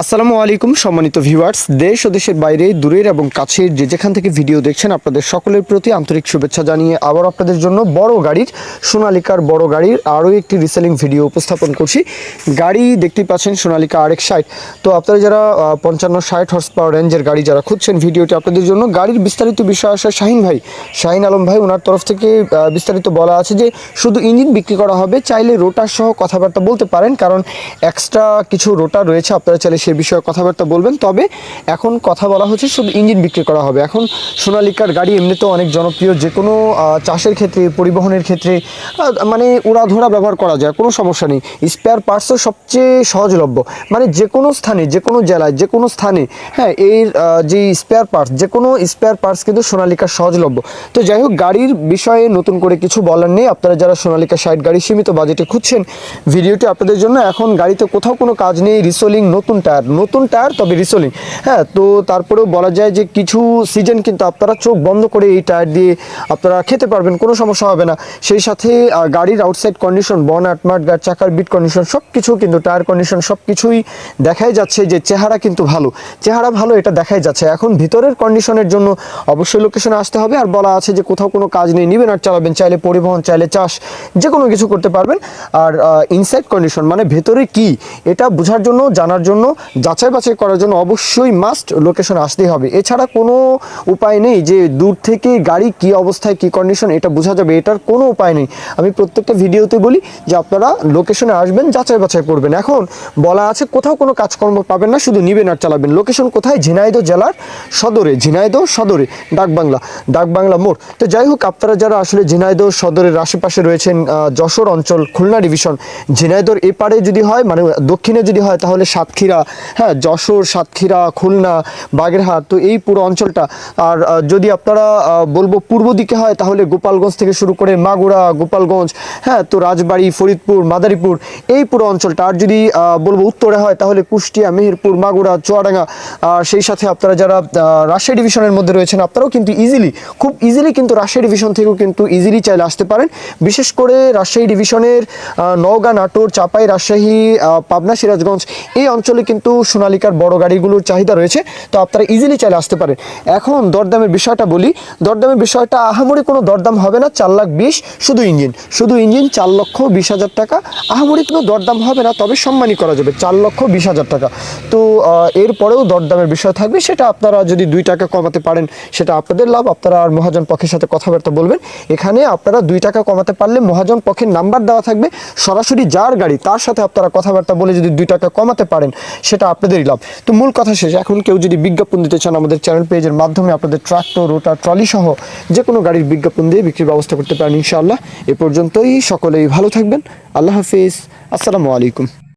আসসালামু আলাইকুম, সম্মানিত ভিউয়ার্স। দেশ ও দেশের বাইরে, দূরের এবং কাছের যে যেখান থেকে ভিডিও দেখছেন, আপনাদের সকলের প্রতি আন্তরিক শুভেচ্ছা জানিয়ে আবার আপনাদের জন্য বড় গাড়ির সোনালিকার বড় গাড়ির আরও একটি রিসেলিং ভিডিও উপস্থাপন করছি। গাড়ি দেখতেই পাচ্ছেন সোনালিকা আরেক ষাট তো আপনারা যারা পঞ্চান্ন ষাট হর্স পাওয়ার রেঞ্জের গাড়ি যারা খুঁজছেন ভিডিওটি আপনাদের জন্য, গাড়ির বিস্তারিত বিষয় আসে শাহিন ভাই। শাহিন আলম ভাই ওনার তরফ থেকে বিস্তারিত বলা আছে যে, শুধু ইঞ্জিন বিক্রি করা হবে, চাইলে রোটার সহ কথাবার্তা বলতে পারেন, কারণ এক্সট্রা কিছু রোটার রয়েছে, আপনারা চাইলে সে বিষয়ে কথাবার্তা বলবেন, তবে এখন কথা বলা হচ্ছে শুধু ইঞ্জিন বিক্রি করা হবে। এখন সোনালিকার গাড়ি এমনিতেও অনেক জনপ্রিয়, যে কোনো চাষের ক্ষেত্রে, পরিবহনের ক্ষেত্রে মানে উড়াধরা ব্যবহার করা যায়, কোনো সমস্যা নেই। স্পেয়ার পার্টসও সবচেয়ে সহজলভ্য। মানে যে কোনো স্থানে, যে কোনো জেলায়, যে কোনো স্থানে হ্যাঁ এর যে স্পেয়ার পার্টস যে কোনো স্পেয়ার পার্টস কিন্তু সোনালিকার সহজলভ্য। তো যাই হোক, গাড়ির বিষয়ে নতুন করে কিছু বলার নেই। আপনারা যারা সোনালিকা সাইড গাড়ি সীমিত বাজেটে খুঁজছেন, ভিডিওটি আপনাদের জন্য। এখন গাড়িতে কোথাও কোনো কাজ নেই রিসোলিং নতুন টায়ার নতুন টায়ার, তবে রিসোলিং হ্যাঁ তো তারপরেও বলা যায় যে কিছু সিজন কিন্তু আপনারা চোখ বন্ধ করে এই টায়ার দিয়ে আপনারা খেতে পারবেন, কোনো সমস্যা হবে না। সেই সাথে গাড়ির আউটসাইড কন্ডিশন বন আটমাট গাড় চাকার বিট কন্ডিশন সব কিছু কিন্তু টায়ার কন্ডিশন সব কিছুই দেখাই যাচ্ছে যে চেহারা কিন্তু ভালো। চেহারা ভালো, এটা দেখাই যাচ্ছে। এখন ভিতরের কন্ডিশনের জন্য অবশ্যই লোকেশনে আসতে হবে আর বলা আছে যে কোথাও কোনো কাজ নেই, নিবেন আর চালাবেন। চাইলে পরিবহন, চাইলে চাষ যে কোনো কিছু করতে পারবেন। আর ইনসাইড কন্ডিশন মানে ভেতরে কি, এটা বোঝার জন্য, জানার জন্য যাচাই বাছাই করার জন্য অবশ্যই মাস্ট লোকেশনে আসতেই হবে। এছাড়া কোনো উপায় নেই যে দূর থেকে গাড়ি কি অবস্থায়, কি কন্ডিশন এটা বোঝা যাবে। এটার কোনো উপায় নেই। আমি প্রত্যেকটা ভিডিওতে বলি যে আপনারা লোকেশনে আসবেন, যাচাই বাছাই করবেন। এখন বলা আছে কোথাও কোনো কাজকর্ম পাবেন না, শুধু নিবেন আর চালাবেন। লোকেশন কোথায়? ঝিনাইদহ জেলার সদরে, ঝিনাইদহ সদরে, ডাকবাংলা ডাকবাংলা মোড়। তো যাই হোক, আপনারা যারা আসলে ঝিনাইদহ সদরের আশেপাশে রয়েছেন যশোর অঞ্চল খুলনা ডিভিশন ঝিনাইদহর এপারে যদি হয় মানে দক্ষিণে যদি হয়, তাহলে সাতক্ষীরা হ্যাঁ যশোর, সাতক্ষীরা, খুলনা, বাগেরহাট, তো এই পুরো অঞ্চলটা। আর যদি আপনারা বলব পূর্ব দিকে হয়, তাহলে গোপালগঞ্জ থেকে শুরু করে মাগুরা, গোপালগঞ্জ হ্যাঁ তো রাজবাড়ি, ফরিদপুর, মাদারীপুর, এই পুরো অঞ্চলটা। আর যদি বলব উত্তরে হয়, তাহলে কুষ্টিয়া, মেহেরপুর, মাগুরা, চুয়াডাঙ্গা, আর সেই সাথে আপনারা যারা রাজশাহী ডিভিশনের মধ্যে রয়েছেন, আপনারাও কিন্তু ইজিলি খুব ইজিলি কিন্তু রাজশাহী ডিভিশন থেকেও কিন্তু ইজিলি চাইলে আসতে পারেন। বিশেষ করে রাজশাহী ডিভিশনের নওগাঁ, নাটোর, চাপাই, রাজশাহী পাবনা, সিরাজগঞ্জ, এই অঞ্চলে কিন্তু সোনালিকার বড় গাড়িগুলোর চাহিদা রয়েছে, তো আপনারা ইজিলি চাইলে আসতে পারেন। এখন দরদামের বিষয়টা বলি, দরদামের বিষয়টা আহামরি কোনো দরদাম হবে না, চার লাখ বিশ, শুধু ইঞ্জিন। শুধু ইঞ্জিন চার লক্ষ বিশ হাজার টাকা, আহামরি কোনো দরদাম হবে না, তবে সম্মানই করা যাবে, চার লক্ষ বিশ হাজার টাকা। তো এরপরেও দরদামের বিষয় থাকবে, সেটা আপনারা যদি দুই টাকা কমাতে পারেন, সেটা আপনাদের লাভ, আপনারা আর মহাজন পক্ষের সাথে কথাবার্তা বলবেন। এখানে আপনারা দুই টাকা কমাতে পারলে মহাজন পক্ষের নাম্বার দেওয়া থাকবে, সরাসরি যার গাড়ি, তার সাথে আপনারা কথাবার্তা বলে যদি দুই টাকা কমাতে পারেন সেটা আপনাদেরই লাভ। তো মূল কথা শেষ, এখন কেউ যদি বিজ্ঞাপন দিতে চান আমাদের চ্যানেল পেজের মাধ্যমে আপনাদের ট্রাক্টর রোটার ট্রলি সহ যে কোনো গাড়ির বিজ্ঞাপন দিয়ে বিক্রির ব্যবস্থা করতে পারেন ইনশাআল্লাহ। এ পর্যন্তই, সকলেই ভালো থাকবেন। আল্লাহ হাফিজ। আসসালামু আলাইকুম।